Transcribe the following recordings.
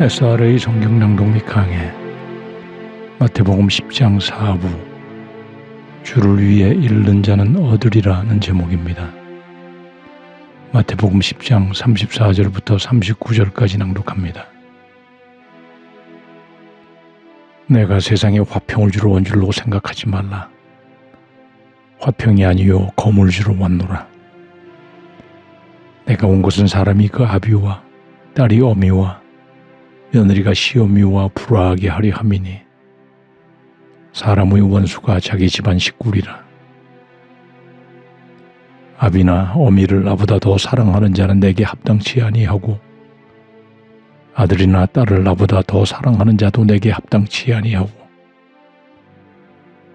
SRA 성경 낭독 및 강해 마태복음 10장 4부 주를 위해 잃는 자는 얻으리라는 제목입니다. 마태복음 10장 34절부터 39절까지 낭독합니다. 내가 세상에 화평을 주러 온 줄로 생각하지 말라. 화평이 아니요 거물 주러 왔노라. 내가 온 것은 사람이 그 아비와 딸이 어미와 며느리가 시어미와 불화하게 하려 함이니 사람의 원수가 자기 집안 식구리라. 아비나 어미를 나보다 더 사랑하는 자는 내게 합당치 아니하고 아들이나 딸을 나보다 더 사랑하는 자도 내게 합당치 아니하고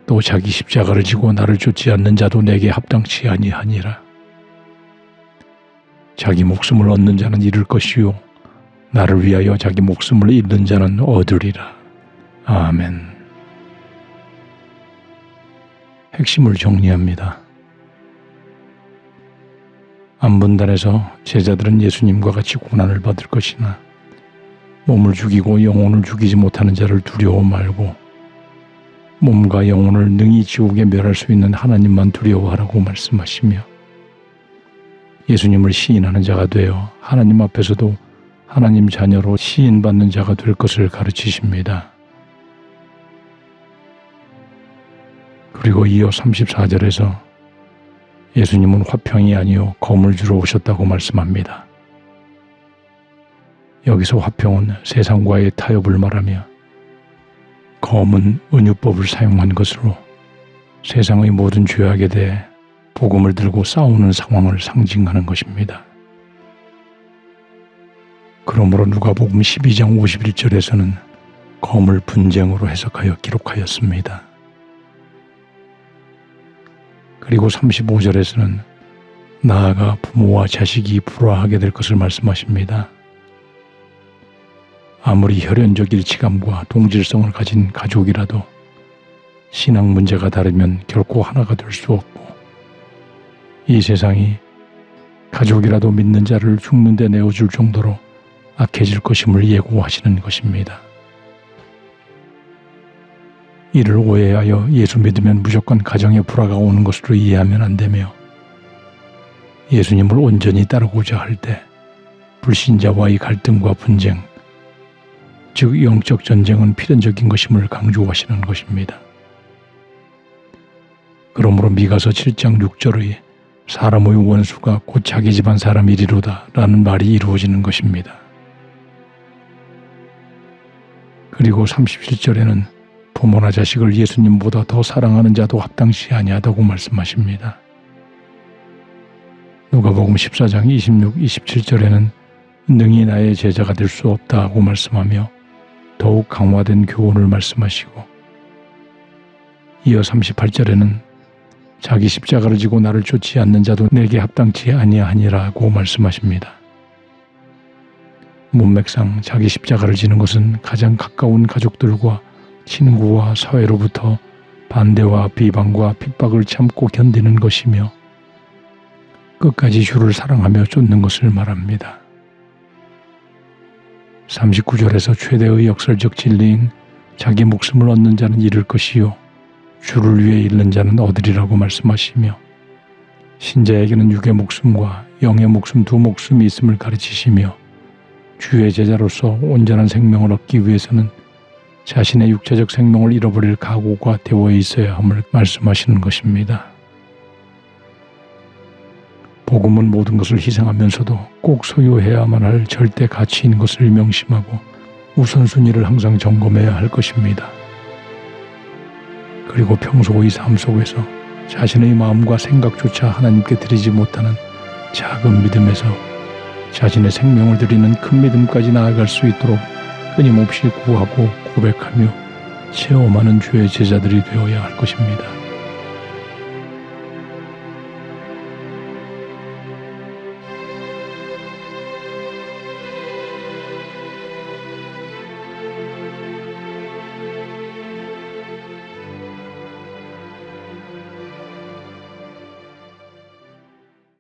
또 자기 십자가를 지고 나를 쫓지 않는 자도 내게 합당치 아니하니라. 자기 목숨을 얻는 자는 잃을 것이요 나를 위하여 자기 목숨을 잃는 자는 얻으리라. 아멘. 핵심을 정리합니다. 안분단에서 제자들은 예수님과 같이 고난을 받을 것이나 몸을 죽이고 영혼을 죽이지 못하는 자를 두려워 말고 몸과 영혼을 능히 지옥에 멸할 수 있는 하나님만 두려워하라고 말씀하시며 예수님을 시인하는 자가 되어 하나님 앞에서도 하나님 자녀로 시인받는 자가 될 것을 가르치십니다. 그리고 이어 34절에서 예수님은 화평이 아니요 검을 주러 오셨다고 말씀합니다. 여기서 화평은 세상과의 타협을 말하며 검은 은유법을 사용한 것으로 세상의 모든 죄악에 대해 복음을 들고 싸우는 상황을 상징하는 것입니다. 그러므로 누가복음 12장 51절에서는 검을 분쟁으로 해석하여 기록하였습니다. 그리고 35절에서는 나아가 부모와 자식이 불화하게 될 것을 말씀하십니다. 아무리 혈연적 일치감과 동질성을 가진 가족이라도 신앙 문제가 다르면 결코 하나가 될 수 없고 이 세상이 가족이라도 믿는 자를 죽는 데 내어줄 정도로 악해질 것임을 예고하시는 것입니다. 이를 오해하여 예수 믿으면 무조건 가정에 불화가 오는 것으로 이해하면 안 되며 예수님을 온전히 따르고자 할 때 불신자와의 갈등과 분쟁, 즉 영적 전쟁은 필연적인 것임을 강조하시는 것입니다. 그러므로 미가서 7장 6절의 사람의 원수가 곧 자기 집안 사람이리로다 라는 말이 이루어지는 것입니다. 그리고 37절에는 부모나 자식을 예수님보다 더 사랑하는 자도 합당치 아니하다고 말씀하십니다. 누가복음 14장 26, 27절에는 능히 나의 제자가 될 수 없다고 말씀하며 더욱 강화된 교훈을 말씀하시고 이어 38절에는 자기 십자가를 지고 나를 쫓지 않는 자도 내게 합당치 아니하니라고 말씀하십니다. 문맥상 자기 십자가를 지는 것은 가장 가까운 가족들과 친구와 사회로부터 반대와 비방과 핍박을 참고 견디는 것이며 끝까지 주를 사랑하며 쫓는 것을 말합니다. 39절에서 최대의 역설적 진리인 자기 목숨을 얻는 자는 잃을 것이요 주를 위해 잃는 자는 얻으리라고 말씀하시며 신자에게는 육의 목숨과 영의 목숨 두 목숨이 있음을 가르치시며 주의 제자로서 온전한 생명을 얻기 위해서는 자신의 육체적 생명을 잃어버릴 각오가 되어 있어야 함을 말씀하시는 것입니다. 복음은 모든 것을 희생하면서도 꼭 소유해야만 할 절대 가치인 것을 명심하고 우선순위를 항상 점검해야 할 것입니다. 그리고 평소의 삶 속에서 자신의 마음과 생각조차 하나님께 드리지 못하는 작은 믿음에서 자신의 생명을 드리는 큰 믿음까지 나아갈 수 있도록 끊임없이 구하고 고백하며 체험하는 주의 제자들이 되어야 할 것입니다.